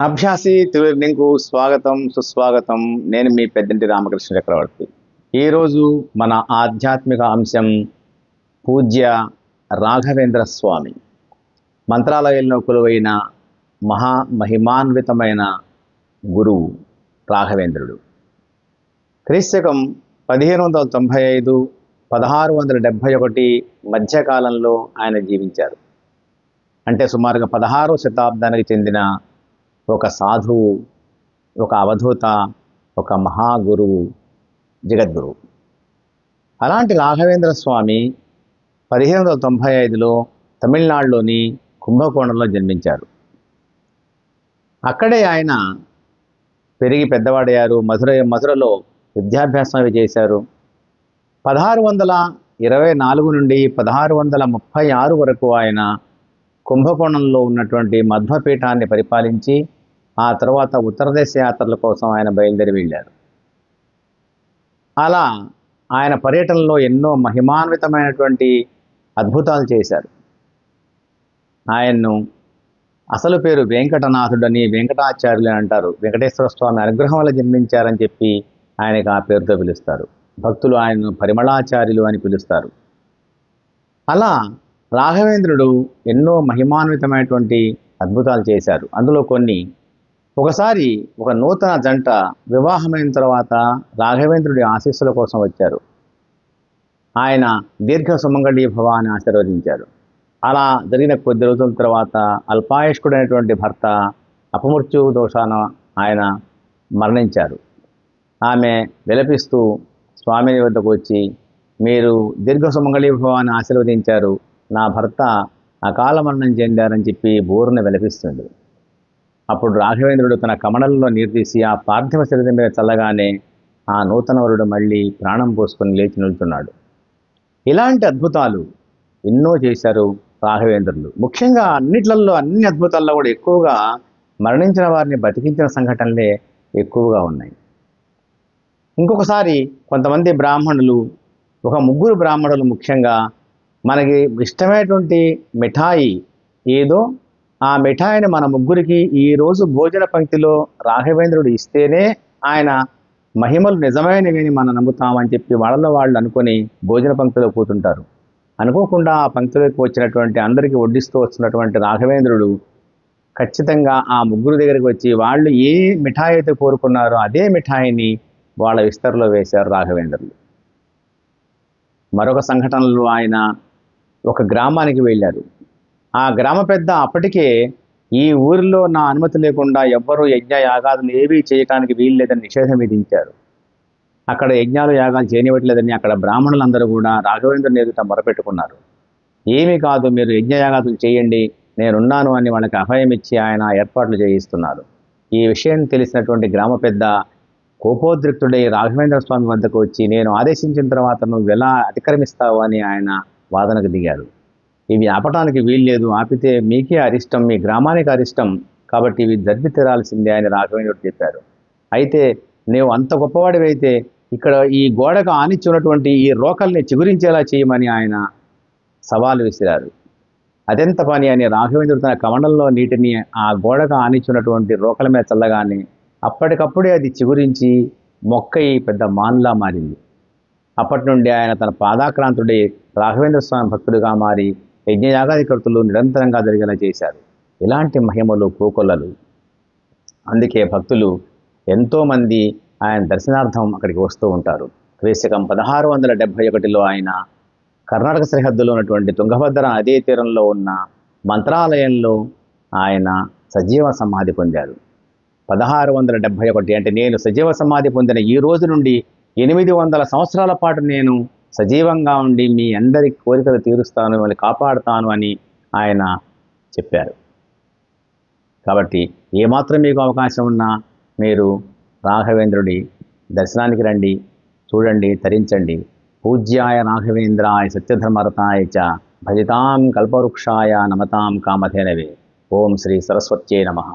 అభ్యాసి కు స్వాగతం సుస్వాగతం. నేను మీ పెద్దంటి రామకృష్ణ చక్రవర్తి. ఈరోజు మన ఆధ్యాత్మిక అంశం పూజ్య రాఘవేంద్ర స్వామి. మంత్రాలయంలో కొలువైన మహా మహిమాన్వితమైన గురువు రాఘవేంద్రుడు. క్రీస్తకం పదిహేను వందల తొంభై ఐదు పదహారు వందల డెబ్భై ఒకటి మధ్యకాలంలో ఆయన జీవించారు. అంటే సుమారుగా పదహారో శతాబ్దానికి చెందిన ఒక సాధువు ఒక అవధూత ఒక మహాగురువు జగద్గురువు అలాంటి రాఘవేంద్ర స్వామి పదిహేను వందల తొంభై ఐదులో తమిళనాడులోని కుంభకోణంలో జన్మించారు. అక్కడే ఆయన పెరిగి పెద్దవాడయ్యారు. మధుర మధురలో విద్యాభ్యాసం అవి చేశారు. పదహారు వందల ఇరవై నాలుగు నుండి పదహారు వందల ముప్పై ఆరు వరకు ఆయన కుంభకోణంలో ఉన్నటువంటి మధ్వపీఠాన్ని పరిపాలించి ఆ తర్వాత ఉత్తరదేశ యాత్రల కోసం ఆయన బయలుదేరి వెళ్ళారు. అలా ఆయన పర్యటనలో ఎన్నో మహిమాన్వితమైనటువంటి అద్భుతాలు చేశారు. ఆయన్ను అసలు పేరు వెంకటనాథుడని వెంకటాచార్యులు అని అంటారు. వెంకటేశ్వర స్వామి అనుగ్రహం వల్ల జన్మించారని చెప్పి ఆయనకు ఆ పేరుతో పిలుస్తారు. భక్తులు ఆయనను పరిమళాచార్యులు అని పిలుస్తారు. అలా రాఘవేంద్రుడు ఎన్నో మహిమాన్వితమైనటువంటి అద్భుతాలు చేశారు. అందులో కొన్ని ఒకసారి ఒక నూతన జంట వివాహమైన తర్వాత రాఘవేంద్రుడి ఆశీస్సుల కోసం వచ్చారు. ఆయన దీర్ఘ సుమంగళీ భవ అని ఆశీర్వదించారు. అలా జరిగిన కొద్ది రోజుల తర్వాత అల్పాయుష్కుడైనటువంటి భర్త అపమృత్యు దోషాన ఆయన మరణించారు. ఆమె విలపిస్తూ స్వామిని వద్దకు వచ్చి మీరు దీర్ఘ సుమంగళీ భవాన్ని ఆశీర్వదించారు. నా భర్త అకాల మరణం చెందారని చెప్పి బోరున విలపిస్తుంది. అప్పుడు రాఘవేంద్రుడు తన కమలంలో నీరు తీసి ఆ పార్థివ శరీరం మీద చల్లగానే ఆ నూతన వరుడు మళ్ళీ ప్రాణం పోసుకొని లేచి నిలుతున్నాడు ఇలాంటి అద్భుతాలు ఎన్నో చేశారు రాఘవేంద్రులు. ముఖ్యంగా అన్నిట్లలో అన్ని అద్భుతాల్లో కూడా ఎక్కువగా మరణించిన వారిని బతికించిన సంఘటనలే ఎక్కువగా ఉన్నాయి. ఇంకొకసారి కొంతమంది బ్రాహ్మణులు ఒక ముగ్గురు బ్రాహ్మణులు ముఖ్యంగా మనకి ఇష్టమైనటువంటి మిఠాయి ఏదో ఆ మిఠాయిని మన ముగ్గురికి ఈరోజు భోజన పంక్తిలో రాఘవేంద్రుడు ఇస్తేనే ఆయన మహిమలు నిజమైనవి మనం నమ్ముతామని చెప్పి వాళ్ళలో వాళ్ళు అనుకొని భోజన పంక్తిలో కూతుంటారు. అనుకోకుండా ఆ పంక్తిలోకి వచ్చినటువంటి అందరికీ వడ్డిస్తూ వస్తున్నటువంటి రాఘవేంద్రుడు ఖచ్చితంగా ఆ ముగ్గురు దగ్గరికి వచ్చి వాళ్ళు ఏ మిఠాయి అయితే కోరుకున్నారో అదే మిఠాయిని వాళ్ళ విస్తరలో వేశారు రాఘవేంద్రులు మరొక సంఘటనలో ఆయన ఒక గ్రామానికి వెళ్ళారు. ఆ గ్రామ పెద్ద అప్పటికే ఈ ఊరిలో నా అనుమతి లేకుండా ఎవ్వరూ యజ్ఞ యాగాదులు ఏవీ చేయటానికి వీల్లేదని నిషేధం విధించారు. అక్కడ యజ్ఞాలు యాగాలు చేయనివ్వట్లేదని అక్కడ బ్రాహ్మణులందరూ కూడా రాఘవేంద్రుని ఎదుట మొరపెట్టుకున్నారు. ఏమీ కాదు మీరు యజ్ఞయాగాదులు చేయండి నేనున్నాను అని వాళ్ళకి అభయం ఇచ్చి ఆయన ఏర్పాట్లు చేయిస్తున్నారు. ఈ విషయం తెలిసినటువంటి గ్రామ పెద్ద కోపోద్రిక్తుడై రాఘవేంద్ర స్వామి వద్దకు వచ్చి నేను ఆదేశించిన తర్వాత నువ్వు ఎలా అతిక్రమిస్తావు? అని ఆయన వాదనకు దిగారు. ఇవి ఆపటానికి వీల్లేదు. ఆపితే మీకే అరిష్టం మీ గ్రామానికి అరిష్టం. కాబట్టి ఇవి జరిపి తీరాల్సిందే అని రాఘవేంద్రుడు చెప్పారు. అయితే నీవు అంత గొప్పవాడివైతే ఇక్కడ ఈ గోడకు ఆనిచ్చి ఉన్నటువంటి ఈ రోకల్ని చిగురించేలా చేయమని ఆయన సవాలు విసిరారు. అదెంత పని అని రాఘవేంద్రుడు తన కమండంలో నీటిని ఆ గోడకు ఆనిచ్చున్నటువంటి రోకల మీద చల్లగానే అప్పటికప్పుడే అది చిగురించి మొక్కయి పెద్ద మాన్లా మారింది. అప్పటి నుండి ఆయన తన పాదాక్రాంతుడి రాఘవేంద్ర స్వామి భక్తుడిగా మారి యజ్ఞయాగాధికర్తలు నిరంతరంగా జరిగేలా చేశారు. ఇలాంటి మహిమలు కోకొల్లలు. అందుకే భక్తులు ఎంతోమంది ఆయన దర్శనార్థం అక్కడికి వస్తూ ఉంటారు. క్రీశకం పదహారు వందల డెబ్భై ఒకటిలో ఆయన కర్ణాటక సరిహద్దులో ఉన్నటువంటి తుంగభద్ర నదీ తీరంలో ఉన్న మంత్రాలయంలో ఆయన సజీవ సమాధి పొందారు. పదహారు వందల డెబ్భై ఒకటి అంటే నేను సజీవ సమాధి పొందిన ఈ రోజు నుండి ఎనిమిది వందల సంవత్సరాల పాటు నేను సజీవంగా ఉండి మీ అందరి కోరికలు తీరుస్తాను మిమ్మల్ని కాపాడుతాను అని ఆయన చెప్పారు. కాబట్టి ఏమాత్రం మీకు అవకాశం ఉన్నా మీరు రాఘవేంద్రుడి దర్శనానికి రండి చూడండి తరించండి. పూజ్యాయ రాఘవేంద్రాయ సత్యధర్మరతాయ చ భజితాం కల్పవృక్షాయ నమతాం కామధేనవే. ఓం శ్రీ సరస్వత్యే నమః.